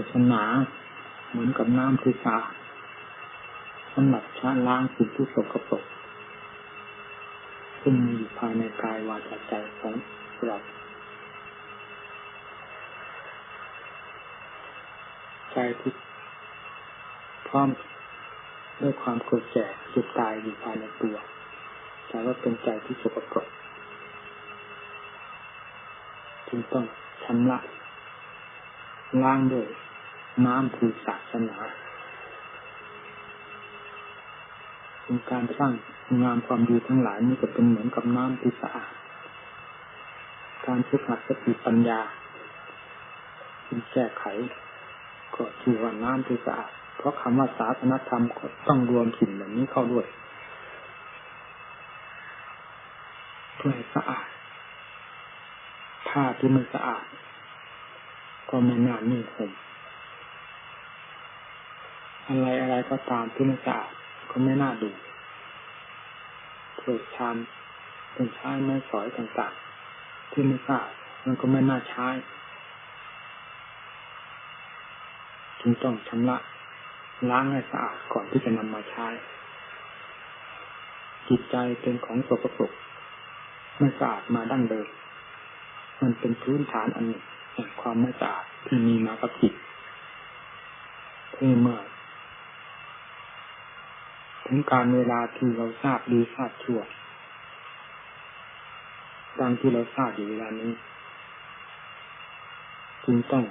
าสนา เหมือนกับน้ำที่สาสำหรับชะล้างสิ่งที่สกปรกซึ่งมีอยู่ภายในกายวาจาใจของเราใจที่พร้อมด้วยความเกิดแก่เจ็บตายอยู่ภายในตัวแต่ว่าเป็นใจที่สกปรกจึงต้องชำระล้างด้วย น้ำคือศาสนาเป็นการสร้างงามความดีทั้งหลายนี่ก็เป็นเหมือนกับน้ำที่สะอาด การฝึกหัดสติปัญญาเป็นแก้ไข ก็ชื่อว่าน้ำที่สะอาด เพราะคำว่าศาสนธรรมก็ต้องรวมสิ่งเหล่านี้เข้าด้วยเพื่อให้สะอาด ผ้าที่ไม่สะอาด ก็ไม่น่านิ่งคม อะไรอะไรก็ตามที่ไม่สะอาดก็ไม่น่าดูเกิดชานเป็นใช้ไม้สอยต่างๆ ที่ไม่สะอาดมันก็ไม่น่าใช้จึงต้องชำระล้างให้สะอาดก่อนที่จะนำมาใช้ จิตใจเป็นของสกปรกไม่สะอาดมาดั้งเดิม มันเป็นพื้นฐานอันหนึ่งแห่งความไม่สะอาดที่มีมากับจิตที่เมื่อ ถึงการเวลาที่เราทราบดีทราบชั่วดังที่เราทราบอยู่เวลานี้จึงต้อง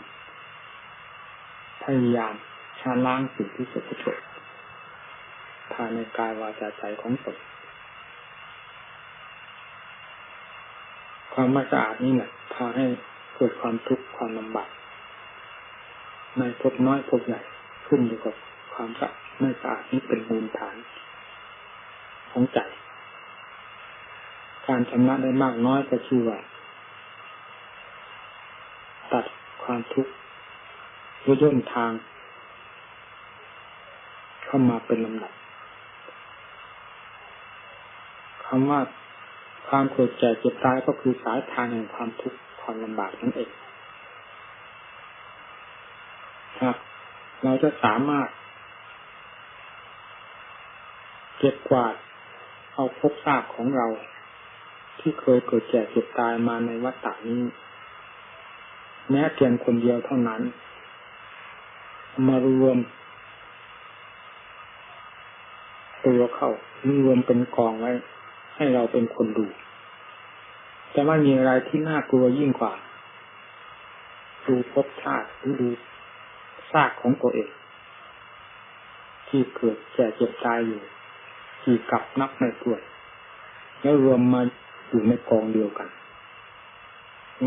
พยายามชาล้างสิ่งที่สกปรกภายในกายวาจาใจของตนความไม่สะอาดนี่แหละพาให้เกิดความทุกข์ความลำบากในพบน้อยพบใหญ่ขึ้นอยู่กับ ความสะไม่สะอาดนี้เป็นมูลฐานของใจ การชำระได้มากน้อยก็ชื่อว่าตัดความทุกข์ย่นทาง เข้ามาเป็นลำดับคำว่าความเกิดแก่เจ็บตายก็คือสายทางแห่งความทุกข์ความลำบากนั่นเองครับ เราจะสามารถเก็บกวาด เอาพบซากของเรา ที่เคยเกิดแก่เจ็บตายมาในวัฏฏานี้ แม้เพียงคนเดียวเท่านั้น มารวม ตัวเข้ารวมเป็นกองไว้ ให้เราเป็นคนดูจะไม่มีอะไรที่น่ากลัวยิ่งกว่า ดูพบชาติหรือดูซากของตัวเอง ที่เกิดแก่เจ็บตายอยู่ ที่กับนับในถ้วยแล้วรวมมาอยู่ในกองเดียวกัน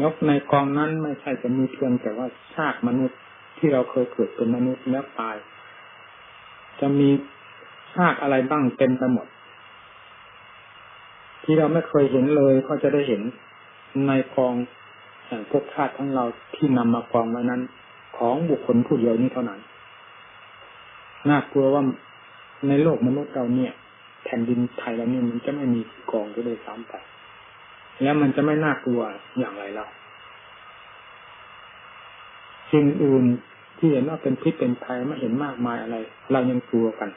งบในกองนั้นไม่ใช่จะมีเพียงแต่ว่าซากมนุษย์ที่เราเคยเกิดเป็นมนุษย์แล้วตาย จะมีซากอะไรบ้างเต็มไปหมด ที่เราไม่เคยเห็นเลยก็จะได้เห็นในกองแห่งพวกชาติของเราที่นำมากองไว้นั้น ของบุคคลผู้เดียวนี้เท่านั้นน่ากลัวว่าในโลกมนุษย์เราเนี่ย แผ่นดินไทยเราเนี่มันจะไม่มีกองก็เลยซ้ำไป แล้วมันจะไม่น่ากลัวอย่างไรเราสิ่งอื่นที่เห็นว่าเป็นพิษเป็นภัยไม่เห็นมากมายอะไร เรายังกลัวกัน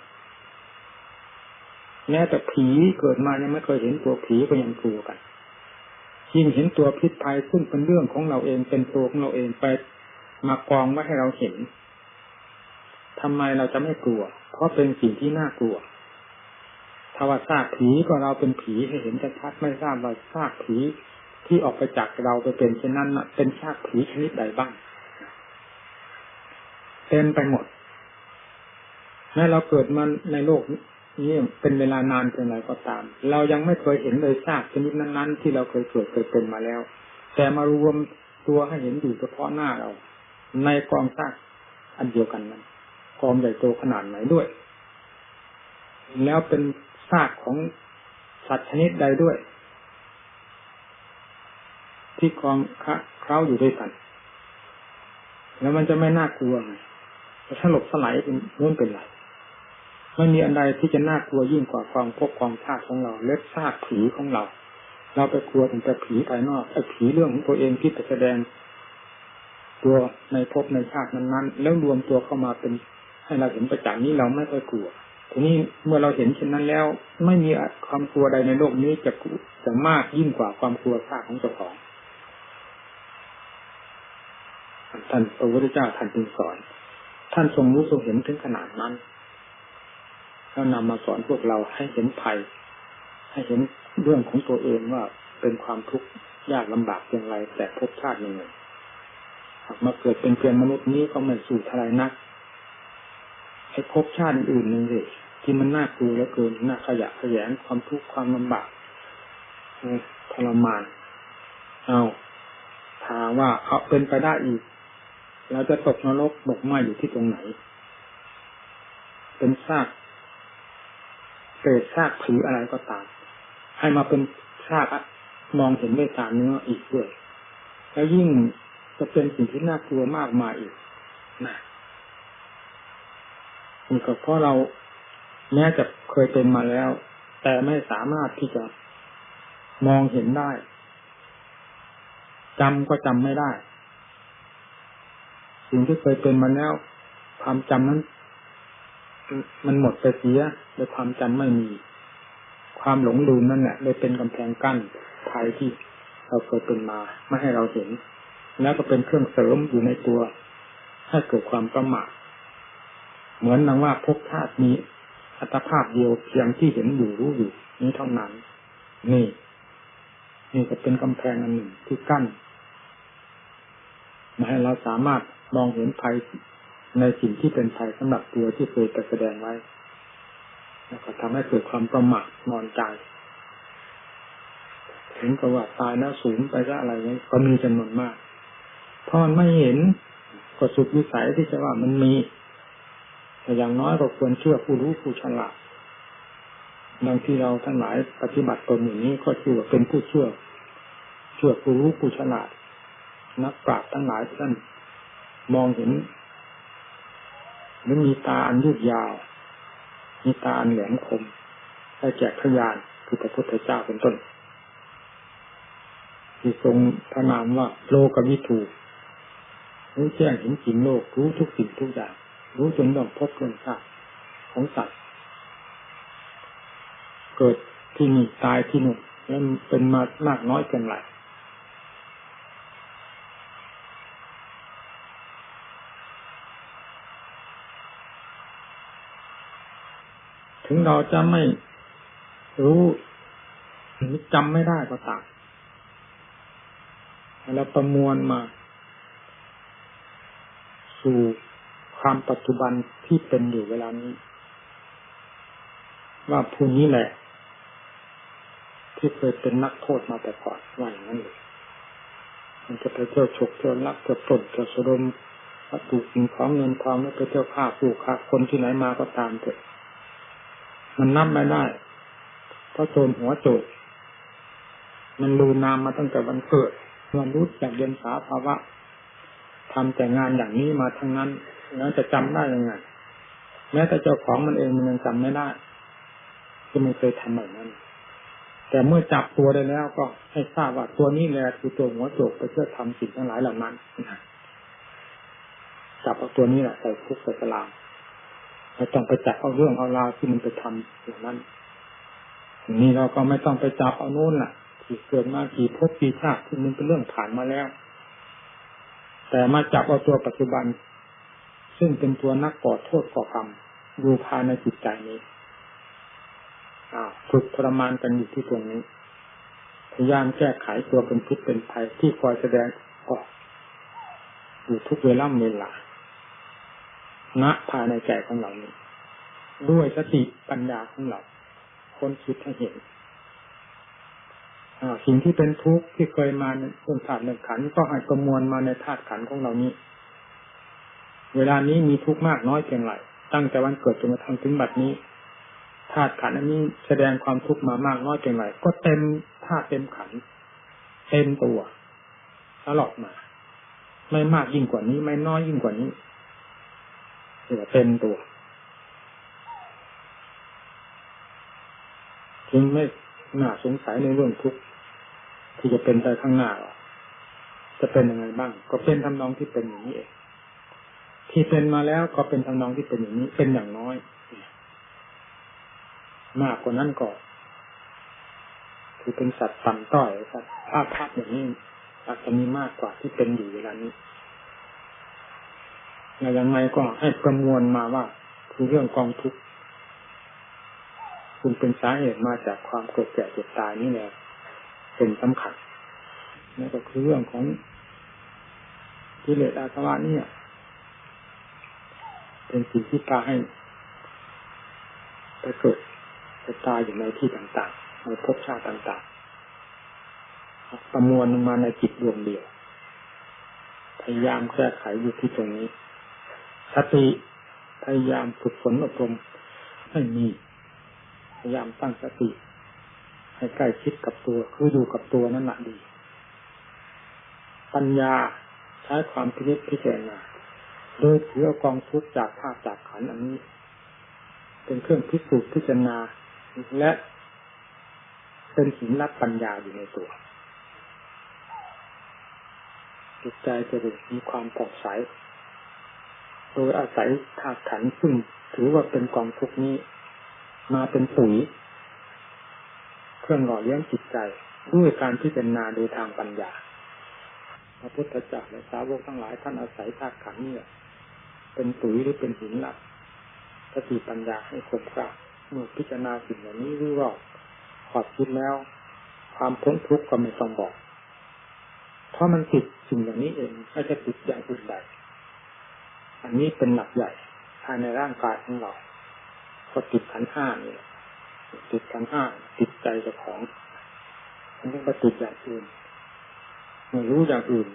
แม้แต่ผีเกิดมายังไม่เคยเห็นตัวผีก็ยังกลัวกันยิ่งเห็นตัวพิษภัยซึ่งเป็นเรื่องของเราเองเป็นตัวของเราเองไปมากองไว้ให้เราเห็นทำไมเราจะไม่กลัว เพราะเป็นสิ่งที่น่ากลัวาว่าซากผีก็เราเป็นผีให้เห็นชัดๆไม่ทราบว่าซากผีที่ออกไปจากเราไปเป็นเช่นนั้นเป็นซากผีชนิดใดบ้างเต็มไปหมดแม้เราเกิดมาในโลกนี้เป็นเวลานานเพียงไรก็ตาม เรายังไม่เคยเห็นเลยซากชนิดนั้น ๆ ที่เราเคยเกิดเคยเป็นมาแล้ว แต่มารวมตัวให้เห็นอยู่เฉพาะหน้าเรา ในกองซากอันเดียวกันนั้นกองใหญ่โตขนาดไหนด้วย แล้วเป็น ซากของสัตว์ชนิดใดด้วย ที่กองคะเคล้าอยู่ด้วยกัน แล้วมันจะไม่น่ากลัวไงแต่ถ้าหลบสลายเป็นเรื่องเป็นไรไม่มีอันใดที่จะน่ากลัวยิ่งกว่ากองพบกองธาตุของเราเล็กซากผีของเรา เราไปกลัวถึงแต่ผีภายนอกไอ้ผีเรื่องของตัวเองที่ไปแสดง ตัวในภพในชาตินั้นๆแล้วรวมตัวเข้ามาเป็นให้เราเห็นประจักษ์นี้เราไม่ค่อยกลัว ทีนี้เมื่อเราเห็นเช่นนั้นแล้ว ไม่มีความกลัวใดในโลกนี้จะจะมากยิ่งกว่าความกลัวชาติของเจ้าของท่านพระพุทธเจ้าท่านจึงสอน ท่านทรงรู้ทรงเห็นถึงขนาดนั้นแล้วนำมาสอนพวกเราให้เห็นภัย ให้เห็นเรื่องของตัวเองว่าเป็นความทุกข์ยากลำบากอย่างไรแต่ภพชาติหนึ่งมาเกิดเป็นเพียงมนุษย์นี้ก็ไม่สู่ทลายนัก ไอ้ภพชาติอื่นนึงเลยที่มันน่ากลัวแล้วเกินน่าขยะขยงความทุกข์ความลำบากทรมาน เอาถามว่าเขาเป็นไปได้อีกเราจะตกนรกบกไหมอยู่ที่ตรงไหน เป็นซากเศษซากผีอะไรก็ตาม ให้มาเป็นซากมองเห็นด้วยตาเนื้ออีกด้วย แล้วยิ่งจะเป็นสิ่งที่น่ากลัวมากมายอีกนะ นี่ก็เพราะเราแม้จะเคยเป็นมาแล้ว แต่ไม่สามารถที่จะมองเห็นได้จำก็จำไม่ได้สิ่งที่เคยเป็นมาแล้ว ความจำนั้น มันหมดไปเสียโดยความจำไม่มี ความหลงลืมนั่นแหละเลยเป็นกำแพงกั้นภัยที่เราเคยเป็นมาไม่ให้เราเห็น แล้วก็เป็นเครื่องเสริมอยู่ในตัว ให้เกิดความประมาท เหมือนนังว่าภพชาตินี้อัตภาพเดียวเพียงที่เห็นอยู่รู้อยู่ นี้เท่านั้น นี่ นี่ก็เป็นกำแพงอันหนึ่งที่กั้นมาให้เราสามารถมองเห็นภัยในสิ่งที่เป็นภัยสำหรับตัวที่เคยแสดงไว้ แล้วก็ทำให้เกิดความประมาทนอนใจถึงกับว่าตายแล้วสูญไปก็อะไรนี้ก็มีจำนวนมากเพราะมันไม่เห็นก็สุดวิสัยที่จะว่ามันมี แต่อย่างน้อยก็ควรเชื่อผู้รู้ผู้ฉลาดดังที่เราทั้งหลายปฏิบัติตนอย่างนี้ก็ชื่อว่าเป็นผู้เชื่อ เชื่อผู้รู้ผู้ฉลาด นักปราชญ์ทั้งหลายท่านมองเห็นหรือมีตาอันยืดยาว มีตาอันแหลมคมได้แก่พยานคือพระพุทธเจ้าเป็นต้น ที่ทรงพระนามว่าโลกวิถูรู้แจ้งเห็นจริงโลกรู้ทุกสิ่งทุกอย่าง รู้จนต้องพบเรื่องชาติของสัตว์เกิดที่นี่ตายที่นู่นแล้วเป็นมามากน้อยเพียงไรถึงเราจะไม่รู้หรือจำไม่ได้ก็ตามเราประมวลมา สู่ ความปัจจุบันที่เป็นอยู่เวลานี้ ว่าผู้นี้แหละ ที่เคยเป็นนักโทษมาแต่ก่อนว่าอย่างนั้นเลยมันจะไปเที่ยวฉกเที่ยวลักเที่ยวปล้นเที่ยวสะดมวัตถุสิ่งของเงินทองแล้วไปเที่ยวฆ่าผู้ฆ่าคนที่ไหนมาก็ตามเถอะ มันนับไม่ได้เพราะโจรหัวโจรมันรูนามมาตั้งแต่วันเกิดมันรู้จักเรียนสาภาวะทำแต่งานอย่างนี้มาทั้งนั้น แล้วจะจำได้ยังไง แม้แต่เจ้าของมันเองมันยังจำไม่ได้ก็ไม่เคยทำแบบนั้น แต่เมื่อจับตัวได้แล้วก็ให้ทราบว่าตัวนี้แหละคือตัวหัวโจกไปเพื่อทำสิ่งทั้งหลายเหล่านั้นจับเอาตัวนี้แหละใส่คุกใส่ตารางไม่ต้องไปจับเอาเรื่องเอาราวที่มันไปทำอย่างนั้นนี่เราก็ไม่ต้องไปจับเอาโน่นล่ะที่เกิดมากี่ภพกี่ชาติที่มันเป็นเรื่องผ่านมาแล้ว แต่มาจับเอาตัวปัจจุบัน ซึ่งเป็นตัวนักก่อโทษก่อกรรมดูภายในจิตใจนี้ฝึกทรมานกันอยู่ที่ตรงนี้พยายามแก้ไขตัวเป็นพิษเป็นภัยที่คอยแสดงออกอยู่ทุกเวลาเวลาณภายในใจของเรานี้ ด้วยสติปัญญาของเราคนคิดให้เห็นสิ่งที่เป็นทุกข์ที่เคยมาในต้นธาตุหนึ่งขันก็ให้ประมวลมาในธาตุขันของเรานี้ เวลานี้มีทุกข์มากน้อยเพียงไรตั้งแต่วันเกิดจนกระทั่งถึงบัดนี้ธาตุขันอันนี้แสดงความทุกข์มามากน้อยเพียงไรก็เต็มธาตุเต็มขันเต็มตัวตลอดมา ไม่มากยิ่งกว่านี้ ไม่น้อยยิ่งกว่านี้เหลือเต็มตัวจึงไม่น่าสงสัยในเรื่องทุกข์ที่จะเป็นไปข้างหน้าจะเป็นยังไงบ้าง ก็เป็นทำนองที่เป็นอย่างนี้เอง ที่เป็นมาแล้วก็เป็นทำนองที่เป็นอย่างนี้ เป็นอย่างน้อย มากกว่านั้นก็คือเป็นสัตว์ต่ำต้อยครับภาพภาพอย่างนี้อาจจะมีมากกว่าที่เป็นอยู่เวลานี้อย่างไรก็ให้ประมวลมาว่า คือเรื่องกองทุกข์คุณเป็นสาเหตุมาจากความเกิดแก่เจ็บตายนี่แหละเป็นสำคัญนั่นก็คือเรื่องของกิเลสอาสวะนี่ เป็นสิ่งที่พาให้ไปเกิดไปตายอยู่ในที่ต่างๆในภพชาติต่างๆ ประมวลมาในจิตดวงเดียว พยายามแก้ไขอยู่ที่ตรงนี้ สติพยายามฝึกฝนอบรมให้มี พยายามตั้งสติ ให้ใกล้ชิดกับตัว คืออยู่กับตัวนั่นแหละดี ปัญญาใช้ความพิจิตพิจารณา โดยถือกองทุกจากภาพจากขันอันนี้ เป็นเครื่องพิสูจน์พิจารณาและเป็นหินรับปัญญาอยู่ในตัวจิตใจจะมีความผ่องใส โดยอาศัยธาตุขันซึ่งถือว่าเป็นกองทุกนี้ มาเป็นปุ๋ยเครื่องหล่อเลี้ยงจิตใจด้วยการพิจารณาโดยทางปัญญา พระพุทธเจ้าและสาวกทั้งหลายท่านอาศัยธาตุขันนี่ เป็นปุ๋ยหรือเป็นหินหลักสติปัญญาให้คมกล้าเมื่อพิจารณาสิ่งเหล่านี้รู้รอบขอบคิดแล้ว ความพ้นทุกข์ก็ไม่ต้องบอก เพราะมันติดสิ่งเหล่านี้เองไม่ใช่ติดอย่างอื่นใดอันนี้เป็นหลักใหญ่ภายในร่างกายของเราก็ติดขันห้านี่ติดขันห้าติดใจเจ้าของอันนี้ก็ติดอย่างอื่นไม่รู้อย่างอื่น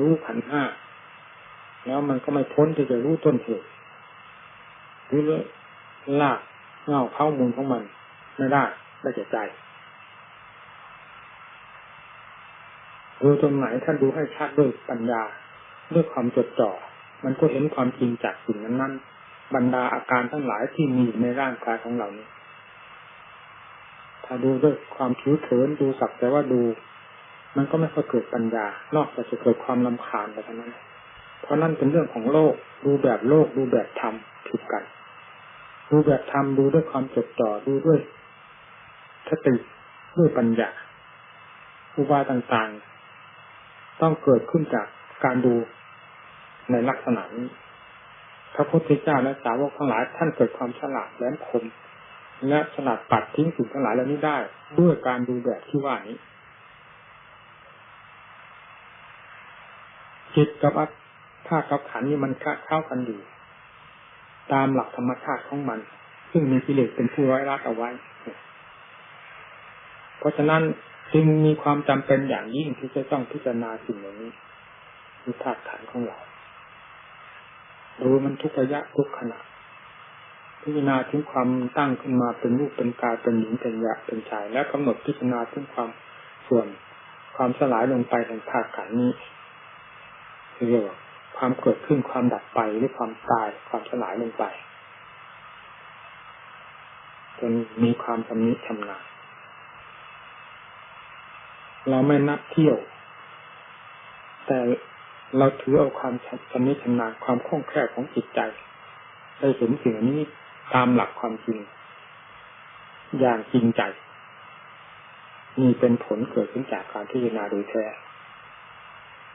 รู้ขันห้า แล้วมันก็ไม่พ้นที่จะรู้ต้นเหตุรู้ลากเงาเข้ามูลของมัน ไม่ได้ได้แก่ใจดูตรงไหนท่านดูให้ชัดด้วยปัญญาด้วยความจดจ่อ มันก็เห็นความจริงจากสิ่งนั้นนั้นบรรดาอาการทั้งหลายที่มีในร่างกายของเรานี้ ถ้าดูด้วยความผิวเผินดูสักแต่ว่าดู มันก็ไม่ค่อยเกิดปัญญานอกจากจะเกิดความลำคาญไปเท่านั้น เพราะนั่นเป็นเรื่องของโลก ดูแบบโลกดูแบบธรรมผิดกัน ดูแบบธรรมดูด้วยความจดจ่อดูด้วยสติด้วยปัญญาอุบายต่างๆ ต้องเกิดขึ้นจากการดูในลักษณะนี้พระพุทธเจ้าและสาวกทั้งหลายท่านเกิดความฉลาดแหลมคมและฉลาดปัดทิ้งสิ่งทั้งหลายเหล่านี้ได้ ด้วยการดูแบบที่ว่านี้จิตกับอัต ธาตุกับขันนี่มันเข้ากันอยู่ ตามหลักธรรมชาติของมัน ซึ่งมีกิเลสเป็นผู้ร้อยรัดเอาไว้ เพราะฉะนั้นจึงมีความจำเป็นอย่างยิ่งที่จะต้องพิจารณาสิ่งเหล่านี้คือธาตุขันของเรารู้มันทุกระยะทุกขณะพิจารณาถึงความตั้งขึ้นมาเป็นรูปเป็นกายเป็นหญิงเป็นยะเป็นชาย และกำหนดพิจารณาถึงความส่วนความสลายลงไปแห่งธาตุขันนี้เรียกว่า ความเกิดขึ้นความดับไปหรือความตายความสลายลงไปจนมีความชำนิชำนาญเราไม่นับเที่ยว แต่เราถือเอาความชำนิชำนาญความคล่องแคล่วของจิตใจได้เห็นสิ่งนี้ตามหลักความจริง อย่างจริงใจนี่เป็นผลเกิดขึ้นจากการพิจารณาโดยแท้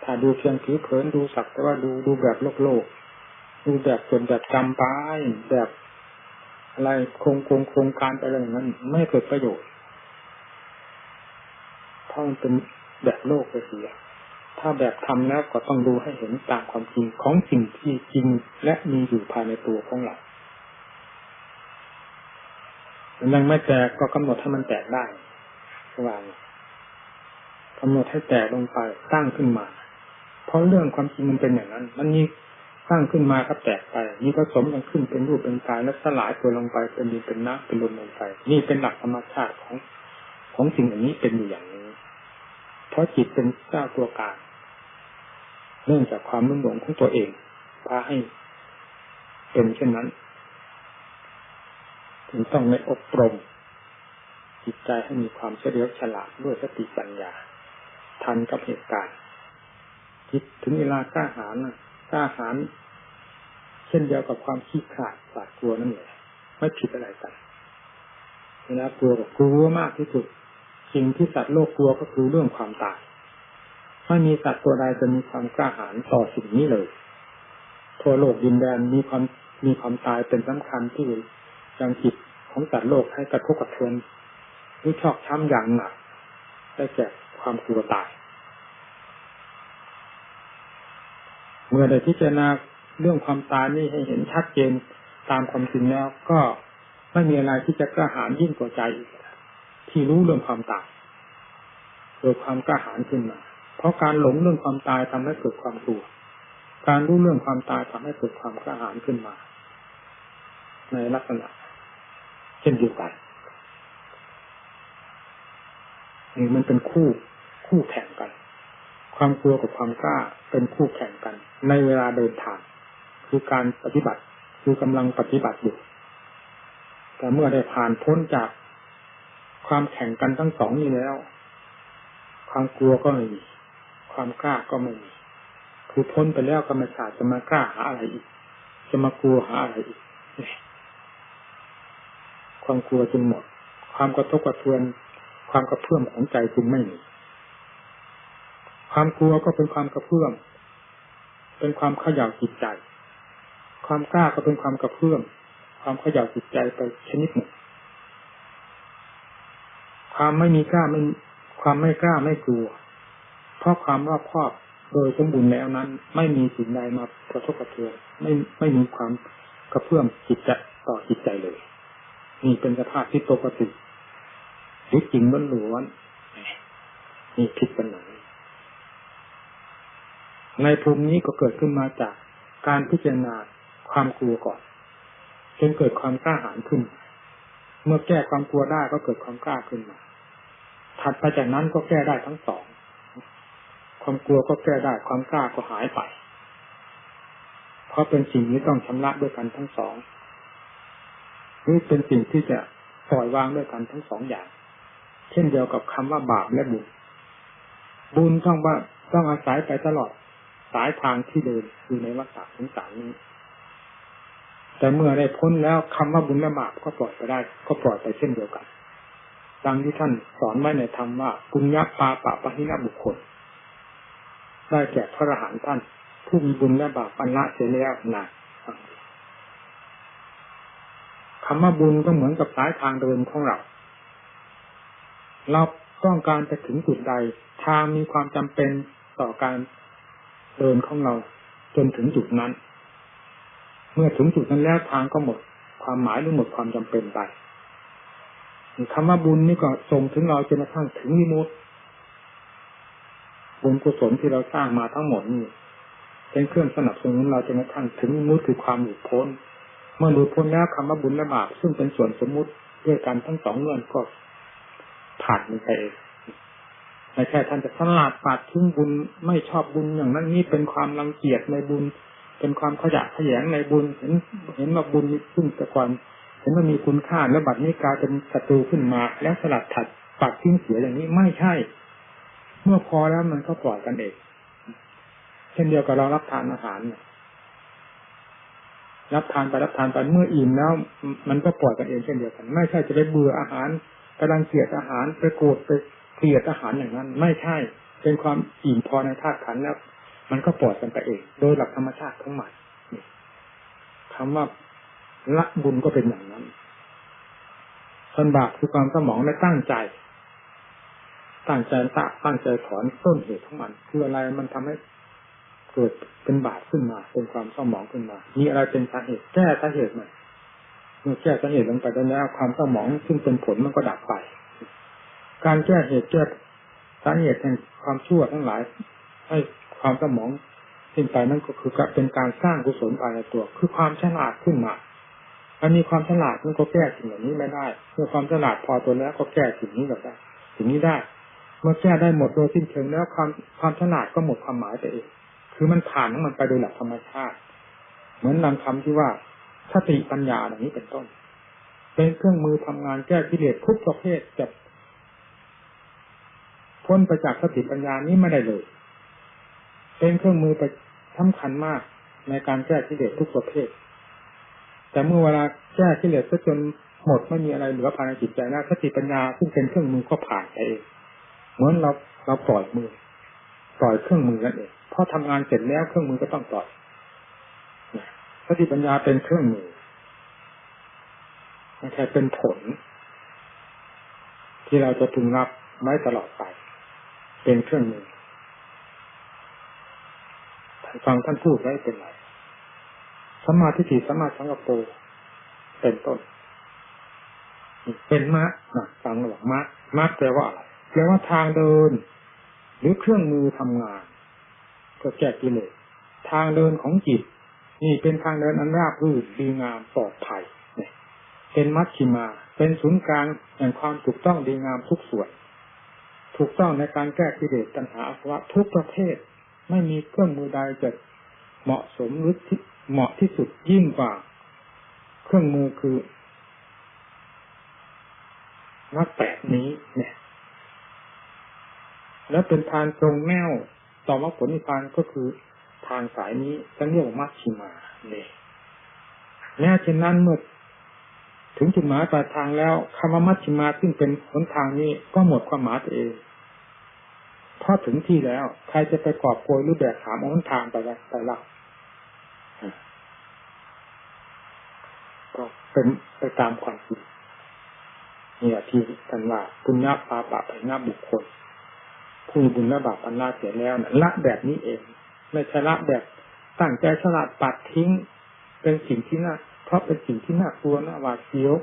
ถ้าดูเพียงผิวเผินดูสักแต่ว่าดูดูแบบโลกโลก ดูแบบส่วนแบบจำปายแบบอะไรคงคงโครงการอะไรอย่างนั้น ไม่เกิดประโยชน์เพราะมันเป็นแบบโลกไปเสียถ้าแบบทำแล้วก็ต้องดูให้เห็นตามความจริงของสิ่งที่จริงและมีอยู่ภายในตัวของเรายังไม่แตกก็กำหนดให้มันแตกได้วางกำหนดให้แตกลงไปตั้งขึ้นมา เพราะเรื่องความจริงมันเป็นอย่างนั้น มันมีสร้างขึ้นมาก็แตกไปมีผสมกันขึ้นเป็นรูปเป็นกายแล้วสลายตัวลงไปเป็นดินเป็นน้ำเป็นลมลงไปนี่เป็นหลักธรรมชาติของของสิ่งอย่างนี้เป็นอยู่อย่างนี้ เพราะจิตเป็นเจ้าตัวการเนื่องจากความมุ่งหลงของตัวเองพาให้เป็นเช่นนั้นจึงต้องในอบรม จิตใจให้มีความเฉลียวฉลาดด้วยสติปัญญา ทันกับเหตุการณ์ คิดถึงเวลากล้าหาญนะกล้าหาญเช่นเดียวกับความขี้ขลาดหวาดกลัวนั่นแหละไม่ผิดอะไรกันเวลากลัวกับกลัวมากที่สุดสิ่งที่สัตว์โลกกลัวก็คือเรื่องความตายไม่มีสัตว์ตัวใดจะมีความกล้าหาญต่อสิ่งนี้เลยทั่วโลกดินแดนมีความมีความตายเป็นสำคัญที่ยังจิตของสัตว์โลกให้กระทบกระเทือนหรือชอกช้ำอย่างหนักได้แก่ความกลัวตาย เมื่อได้พิจารณาเรื่องความตายนี่ให้เห็นชัดเจนตามความจริงแล้ว ก็ไม่มีอะไรที่จะกระหายยิ่งกว่าใจอีกที่รู้เรื่องความตายเกิดความกระหายขึ้นมา เพราะการหลงเรื่องความตายทำให้เกิดความกลัว การรู้เรื่องความตายทำให้เกิดความกระหายขึ้นมา ในลักษณะ เช่นเดียวกันนี่มันเป็นคู่คู่แข่งกัน ความกลัวกับความกล้าเป็นคู่แข่งกัน ในเวลาเดินทาง คือการปฏิบัติคือกำลังปฏิบัติอยู่แต่เมื่อได้ผ่านพ้นจากความแข่งกันทั้งสองนี้แล้ว ความกลัวก็ไม่มี ความกล้าก็ไม่มี คือพ้นไปแล้วก็ไม่ขาดจะมากล้าหาอะไรอีก จะมากลัวหาอะไรอีก ความกลัวจึงหมด ความกระทบกระเทือน ความกระเพื่อมของใจจึงไม่มี ความกลัวก็เป็นความกระเพื่อม เป็นความขย่าจิตใจ ความกล้าก็เป็นความกระเพื่อม ความขย่าจิตใจไปชนิดหนึ่ง ความไม่มีกล้าไม่ความไม่กล้าไม่กลัว เพราะความรอบคอบโดยสมบูรณ์แล้วนั้น ไม่มีสิ่งใดมากระทบกระเทือนไม่ไม่มีความกระเพื่อมจิตใจต่อจิตใจเลยนี่เป็นสภาพที่ปกติหรือจริงล้วนๆนี่ผิดกันหน่อย ในภูมินี้ก็เกิดขึ้นมาจากการพิจารณาความกลัวก่อนจนเกิดความกล้าหาญขึ้น เมื่อแก้ความกลัวได้ก็เกิดความกล้าขึ้นมา ถัดไปจากนั้นก็แก้ได้ทั้งสอง ความกลัวก็แก้ได้ ความกล้าก็หายไป เพราะเป็นสิ่งที่ต้องชำระด้วยกันทั้งสองนี่เป็นสิ่งที่จะปล่อยวางด้วยกันทั้งสองอย่าง เช่นเดียวกับคำว่าบาปและบุญ บุญต้องว่าต้องอาศัยไปตลอด สายทางที่เดินอยู่ในวัฏฏะสงสารนี้ แต่เมื่อได้พ้นแล้วคำว่าบุญและบาปก็ปล่อยไปได้ ก็ปล่อยไปเช่นเดียวกัน ดังที่ท่านสอนไว้ในธรรมว่าปุญญาปาปะปะหินะบุคคล ได้แก่พระอรหันต์ท่าน ผู้มีบุญและบาปปันละเสียแล้วนะคำว่าบุญก็เหมือนกับสายทางเดินของเรา เราต้องการจะถึงจุดใด ทางมีความจำเป็นต่อการ เดินของเราจนถึงจุดนั้น เมื่อถึงจุดนั้นแล้วทางก็หมด ความหมายหรือหมดความจำเป็นไปคำว่าบุญนี่ก็ส่งถึงเราจนกระทั่งถึงวิมุตติบุญกุศลที่เราสร้างมาทั้งหมดนี่เป็นเครื่องสนับสนุนเราจนกระทั่งถึงวิมุตติคือความหลุดพ้น เมื่อหลุดพ้นแล้วคำว่าบุญและบาปซึ่งเป็นส่วนสมมุติด้วยกันทั้งสองเงื่อนก็ผ่านมันไปเอง ไม่ใช่ท่านจะสลาดปัดทิ้งบุญไม่ชอบบุญอย่างนั้นนี่เป็นความรังเกียจในบุญ เป็นความขยะแขยงในบุญเห็นเห็นว่าบุญซึ่งแต่ก่อนเห็นว่ามีคุณค่าแล้วบัดนี้กลายเป็นศัตรูขึ้นมา แล้วสลัดถัดปัดทิ้งเสียอย่างนี้ไม่ใช่ เมื่อพอแล้วมันก็ปล่อยกันเองเช่นเดียวกับเรารับทานอาหารรับทานไปรับทานไปเมื่ออิ่มแล้ว มันก็ปล่อยกันเองเช่นเดียวกัน ไม่ใช่จะไปเบื่ออาหารไปรังเกียจอาหารไปโกรธไป เกลียดอาหารอย่างนั้น ไม่ใช่ เป็นความอิ่มพอในธาตุขันแล้ว มันก็ปล่อยกันไปเอง โดยหลักธรรมชาติทั้งหมดคำว่าละบุญก็เป็นอย่างนั้นส่วนบาปคือความสมองและตั้งใจ ตั้งใจตะตั้งใจถอนต้นเหตุของมัน คืออะไรมันทำให้เกิดเป็นบาปขึ้นมา เป็นความสมองขึ้นมา มีอะไรเป็นสาเหตุ แก้สาเหตุมันเมื่อแก้สาเหตุลงไปแล้วความสมองซึ่งเป็นผลมันก็ดับไป การแก้เหตุแก้สาเหตุแห่งความชั่วทั้งหลาย ให้ความสมองสิ้นไปนั่นก็คือเป็นการสร้างกุศลภายในตัว คือความฉลาดขึ้นมาถ้ามีความฉลาดมันก็แก้สิ่งเหล่านี้ไม่ได้เมื่อความฉลาดพอตัวแล้วก็แก้สิ่งนี้ได้สิ่งนี้ได้ เมื่อแก้ได้หมดโดยสิ้นเชิงแล้วความความฉลาดก็หมดความหมายไปเองคือมันผ่านของมันไปโดยหลักธรรมชาติ เหมือนนำคำที่ว่าสติปัญญาอย่างนี้เป็นต้น เป็นเครื่องมือทำงานแก้กิเลสทุกประเภทจะ พ้นไปจากสติปัญญานี้ไม่ได้เลย เป็นเครื่องมือไปสำคัญมากในการแก้กิเลสทุกประเภท แต่เมื่อเวลาแก้กิเลสซะจนหมดไม่มีอะไรเหลือภายในจิตใจแล้วสติปัญญาซึ่งเป็นเครื่องมือก็ผ่านไปเองเหมือนเราเราปล่อยมือปล่อยเครื่องมือนั่นเองพอทำงานเสร็จแล้วเครื่องมือก็ต้องปล่อยสติปัญญาเป็นเครื่องมือไม่ใช่เป็นผล ที่เราจะพึงรับไว้ตลอดไป เป็นเครื่องมือฟังท่านพูดไว้เป็นไรสมมาทิฏฐิสมมาสังกปรเป็นต้น เป็นมรรคฟังหลักมรรคมรรคแปลว่าอะไรแปลว่าทางเดิน หรือเครื่องมือทำงานเพื่อแก้กิเลสทางเดินของจิต นี่เป็นทางเดินอันราบรื่นดีงามปลอดภัยเนี่ยเป็นมัชชิมา เป็นศูนย์กลางแห่งความถูกต้องดีงามทุกส่วน ถูกต้องในการแก้กิเลสตัณหาอาสวะทุกประเภท ไม่มีเครื่องมือใดจะเหมาะสมหรือเหมาะที่สุดยิ่งกว่า เครื่องมือคือนักแปดนี้เนี่ย แล้วเป็นทางตรงแนวต่อว่าผลนิพพานก็คือทางสายนี้จะเรียกว่ามัชชิมาเนี่ยแม้เช่นนั้นเมื่อถึงจุดหมายปลายทางแล้วคำว่ามัชชิมาซึ่งเป็นหนทางนี้ก็หมดความหมายตัวเอง พอถึงที่แล้ว ใครจะไปกอบโกยหรือแบกถามหนทางไปละไปละก็เป็นไปตามความจริงเนี่ยที่ท่านว่าปุญญาปาปะไปหน้าบุคคลผู้บุญและบาปอันละเสียแล้วนะละแบบนี้เอง ไม่ใช่ละแบบตั้งใจฉลาดปัดทิ้ง เป็นสิ่งที่น่าเพราะเป็นสิ่งที่น่ากลัวน่าหวาดเสียว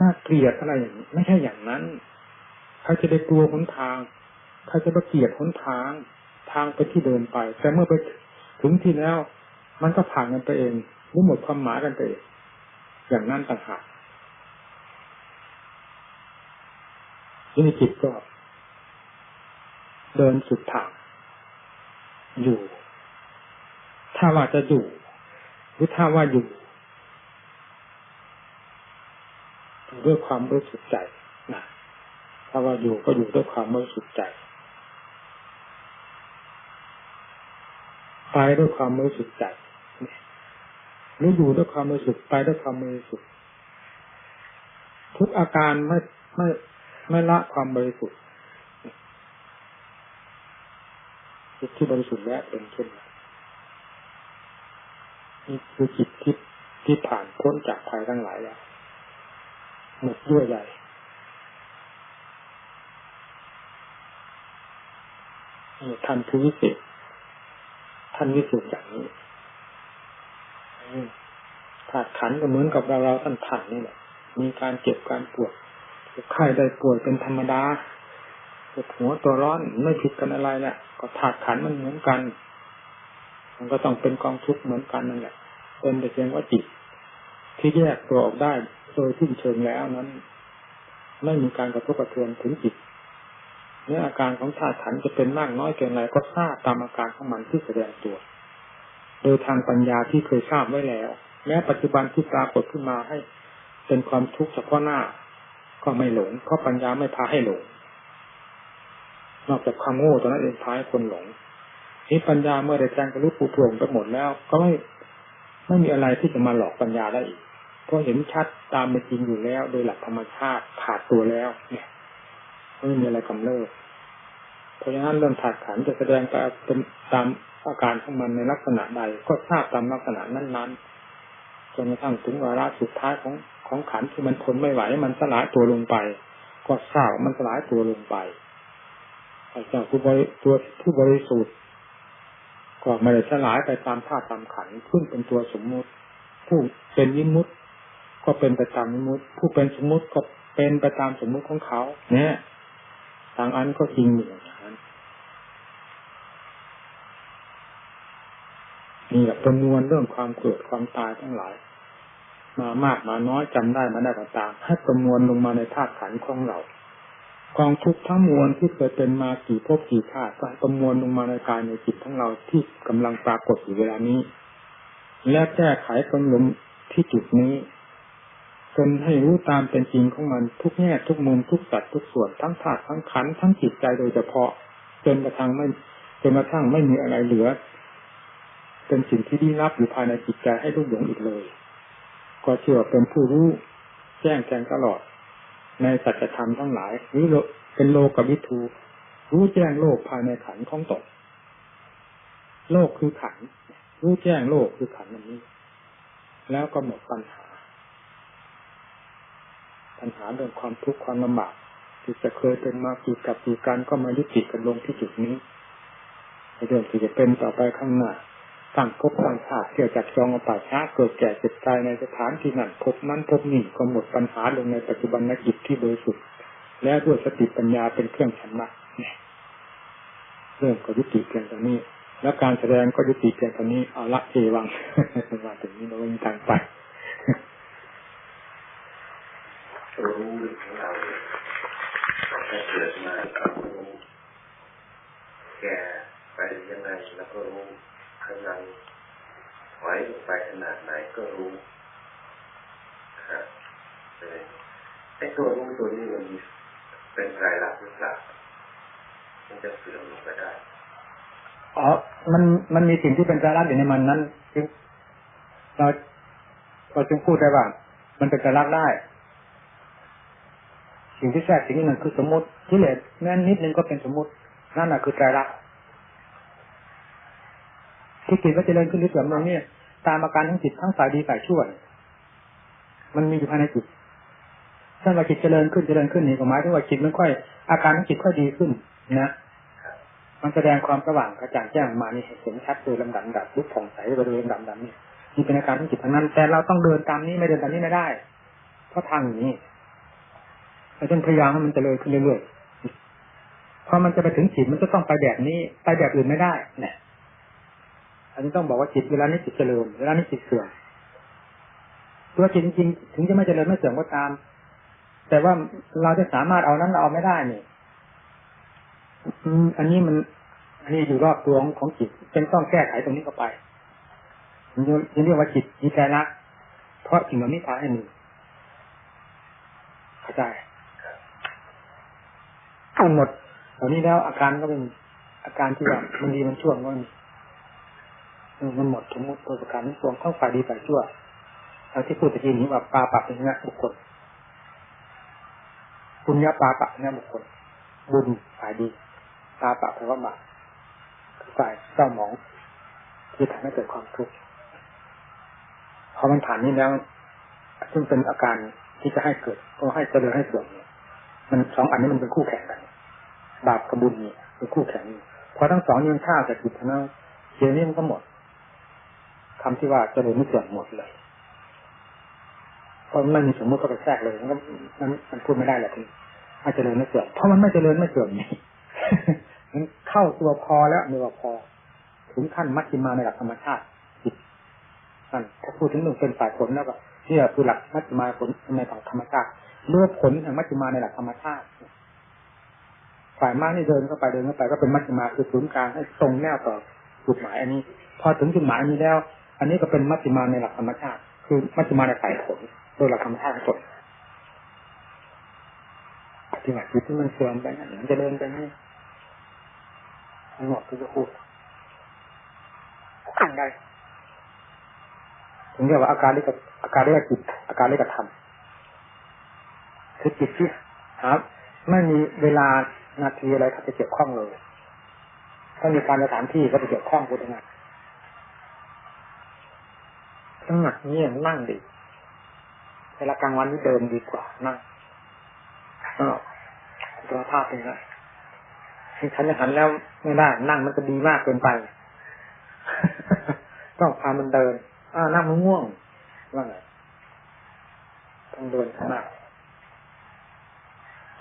น่าเกลียดอะไรอย่างนี้ ไม่ใช่อย่างนั้นใครจะได้กลัวหนทาง ใครจะไปเกลียดหนทางทางไปที่เดินไป แต่เมื่อไปถึงที่แล้ว มันก็ผ่านกันไปเองหรือหมดความหมายกันไปเองอย่างนั้นต่างหากที่จิตก็ เดินสุดทางอยู่ ถ้าว่าจะอยู่หรือถ้าว่าอยู่ด้วยความบริสุทธิ์ใจนะถ้าว่าอยู่ก็อยู่ด้วยความบริสุทธิ์ใจ ไปด้วยความบริสุทธิ์ใจหรืออยู่ด้วยความบริสุทธิ์ไปด้วยความบริสุทธิ์ทุกอาการไม่ไม่ไม่ละความบริสุทธิ์จิตที่บริสุทธิ์แล้วเป็นเช่นนี่คือจิตที่ที่ผ่านพ้นจากภัยทั้งหลายแล้วหมดด้วยใหญ่ท่านคือวิเศษ ท่านวิเศษอย่างนี้ถาดขันก็เหมือนกับเราเราท่านผ่านนี่แหละ มีการเจ็บการปวดไข้ได้ป่วยเป็นธรรมดาปวดหัวตัวร้อนไม่ผิดกันอะไรแหละก็ถาดขันมันเหมือนกัน มันก็ต้องเป็นกองทุกข์เหมือนกันนั่นแหละเป็นแต่เพียงว่าจิต ที่แยกตัวออกได้โดยทิ้งเชิงแล้วนั้น ไม่มีการกระทบกระเทือนถึงจิต เนื้ออาการของธาตุขันจะเป็นมากน้อยเกินไรก็ทราบตามอาการของมันที่แสดงตัว โดยทางปัญญาที่เคยทราบไว้แล้ว แม้ปัจจุบันที่ปรากฏขึ้นมาให้ เป็นความทุกข์เฉพาะหน้า ก็ไม่หลงเพราะปัญญาไม่พาให้หลงนอกจากความโง่ตอนนั้นเองพาให้คนหลงนี้ปัญญาเมื่อได้แจ้งกระลุกปูโปร่งไปหมดแล้ว ก็ไม่ไม่มีอะไรที่จะมาหลอกปัญญาได้อีกเพราะเห็นชัดตามเป็นจริงอยู่แล้ว โดยหลักธรรมชาติขาดตัวแล้ว เนี่ย ไม่มีอะไรกำเริบเพราะฉะนั้นเรื่องถาดขันจะแสดงไปตามอาการของมันในลักษณะใดก็ทราบตามลักษณะนั้นๆจนกระทั่งถึงวาระสุดท้ายของของขันที่มันทนไม่ไหวมันสลายตัวลงไป ก็ทราบมันสลายตัวลงไปไอ้เจ้าผู้บริตัวผู้บริสุทธิ์ก็ไม่ได้สลายไปตามธาตุตามขันขึ้นเป็นตัวสมมุติ ผู้เป็นยิมุติก็เป็นไปตามยิมุติผู้เป็นสมมุติก็เป็นไปตามสมมุติของเขา เนี่ย ทางอันก็จริงอย่างนั้นนี่แหละประมวลเรื่องความเกิดความตายทั้งหลาย มามากมาน้อยจำได้มาได้ก็ตามให้ประมวลลงมาในธาตุขันของเรากองทุกทั้งมวลที่เคยเป็นมากี่ภพกี่ชาติก็ให้ประมวลลงมาในกายในจิตของเราที่กำลังปรากฏอยู่เวลานี้ และแก้ไขกำลมที่จุดนี้ จนให้รู้ตามเป็นจริงของมันทุกแง่ทุกมุมทุกสัดทุกส่วนทั้งธาตุทั้งขันทั้งจิตใจโดยเฉพาะ จนกระทั่งไม่จนกระทั่งไม่มีอะไรเหลือ เป็นสิ่งที่ลี้ลับอยู่ภายในจิตใจให้ลูกหลงอีกเลย ก็เชื่อเป็นผู้รู้แจ้งแทงตลอด ในสัจธรรมทั้งหลายหรือเป็นโลกวิทูรู้แจ้งโลกภายในขันของตนโลกคือขันรู้แจ้งโลกคือขันอันนี้ แล้วก็หมดปัญหา เรื่องความทุกข์ความลำบากที่จะเคยเป็นมาปีกับปีกันก็มายุติกันลงที่จุดนี้เรื่องที่จะเป็นต่อไปข้างหน้าตั้งภพตั้งชาติเกี่ยวจากจองอป่าช้าเกิดแก่เจ็บตายในสถานที่นั้นพบนั้นพบนี่ก็หมดปัญหาลงในปัจจุบันนกิจที่บริสุทธิ์และด้วยสติปัญญาเป็นเครื่องชำระเรื่องก็ยุติเพียงเท่านี้ แล้วการแสดงก็ยุติเพียงเท่านี้เอาละเอวังว่าถึงนี้เราไม่มีทางไป รู้ของเราถ้าเกิดมาก็รู้แก่ไปยังไงแล้วก็รู้กำลังถอยลงไปขนาดไหนก็รู้ครับเลยไอ้ตัวรู้ตัวนี้มันเป็นรายลักษณ์หรือเปล่ามันจะเสื่อมลงไปได้อ๋อ มัน มันมีสิ่งที่เป็นสาระอยู่ในมันนั้น เราเราจึงพูดได้ว่า มันเป็นสาระได้ สิ่งที่แทรกสิ่งนี้มันคือสมมติที่เหลือแม้นิดนึงก็เป็นสมมตินั่นแหะคือใจรักที่จิตว่าเจริญขึ้นหรือเสื่อมลงเนี่ยตามอาการทั้งจิตทั้งฝ่ายดีฝ่ายชั่วมันมีอยู่ภายในจิตถ้าว่าจิตเจริญขึ้นเจริญขึ้นนี่ก็หมายถึงว่าจิตมันค่อย อาการของจิตค่อยดีขึ้นนะมันแสดงความสว่างกระจ่างแจ้งมานี่เห็นชัดโดยลำดับดับลุกผ่องใสไปโดยลำดับดับนี่นี่เป็นอาการของจิตทางนั้น แต่เราต้องเดินตามนี้ไม่เดินตามนี้ไม่ได้ เพราะทางอ ย่างนี้เราต้องพยายามให้มันเจริญขึ้นเรื่อยๆพอมันจะไปถึงจิตมันจะต้องไปแบบนี้ ไปแบบอื่นไม่ได้เนี่ยอันนี้ต้องบอกว่าจิตเวลานี้จิตเจริญเวลานี้จิตเสื่อมตัวจิตจริงๆถึงจะไม่เจริญไม่เสื่อมก็ตาม แต่ว่าเราจะสามารถเอานั้นเอาไม่ได้นี่ยอันนี้มันอันนี้อยู่รอบตัวของของจิตเป็นต้องแก้ไขตรงนี้เข้าไปมันจะเรียกว่าจิตมีใจรักเพราะสิ่งเหล่านี้พาให้มีเข้าใจ เอาหมดตอนนี้แล้วอาการก็เป็นอาการที่ว่ามันดีมันชั่วก็มีเออมันหมดสมมติตัวประการนี้ส่วนเข้าฝ่ายดีฝ่ายชั่วเราที่พูดตะกี้นี้ว่าปลาปักเป็นเงี้ยบุคคลปุญญาปลาปักเนี่ยบุคคลบุญฝ่ายดีตาปะแปลว่าบาปคือฝ่ายเศร้าหมอง ที่ทำให้เกิดความทุกข์พอมันผ่านนี้แล้ว ซึ่งเป็นอาการที่จะให้เกิดก็ให้เจริญให้เสื่อมมันสองอันนี้มันเป็นคู่แข่งกัน บาปกับบุญเนี่ยเป็นคู่แข่งพอทั้งสองยังฆ่าแต่จิตนั้นเดี๋ยวนี้มันก็หมดคำที่ว่าเจริญไม่เสื่อมหมดเลยเพราะไม่มีสมมติก็ไปแทรกเลยมันก็มันมันพูดไม่ได้แหละทีไม่เจริญไม่เสื่อมเพราะมันไม่เจริญไม่เสื่อมนี่มันเข้าตัวพอแล้วมีว่าพอ ถึงขั้นมัชฌิมาในหลักธรรมชาติจิตนั่นถ้าพูดถึงหนึ่งเป็นฝ่ายผลแล้วก็ที่คือหลักมัชฌิมาผลในหลักธรรมชาติเมื่อผลแห่งมัชฌิมาในหลักธรรมชาติ ฝ่ายมากนี่เดินเข้าไปเดินเข้าไปก็เป็นมัชฌิมาคือศูนย์กลางให้ตรงแนวต่อจุดหมายอันนี้ พอถึงจุดหมายอันนี้แล้ว อันนี้ก็เป็นมัชฌิมาในหลักธรรมชาติ คือมัชฌิมาในฝ่ายผลโดยหลักธรรมชาติทั้งหมดที่ว่าจิตที่มันเสื่อมไปนั่นมันจะเดินไปนี่งงหมดที่จะพูดอ่านได้ถึงเรียกว่าอาการเรียกอาการเรียกจิตอาการเรียกธรรมคือจิตที่ครับไม่มีเวลา นาทีอะไรเขาจะเกี่ยวข้องเลย ถ้ามีการสถานที่ก็จะเกี่ยวข้องพูดง่ายสงัดเงียนั่งดีเวลากลางวันนี่เดินดีกว่านั่งตัวภาพเป็นไงฉันจะหันแล้วไม่ได้ นั่งมันจะดีมากเกินไป ต้องพามันเดิน อ่านั่งมันง่วงว่าไงต้องเดินขนาด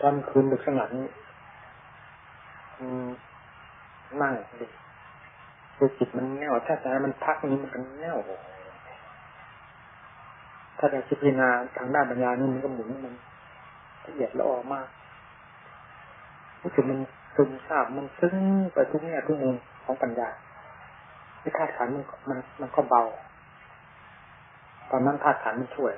ตอนคืนดึกสงัดนี้ นั่งดิคือจิตมันแน่วถ้าใจมันพักนี้มันก็แน่วถ้าจะพิจารณาทางด้านปัญญานี่มันก็หมุนมันละเอียดละออมากรู้สึกมันซึมซาบมันซึ้งไปทุกแง่ทุกมุมของปัญญาที่ธาตุขันมันมันมันก็เบา ตอนนั้นธาตุขันมันช่วย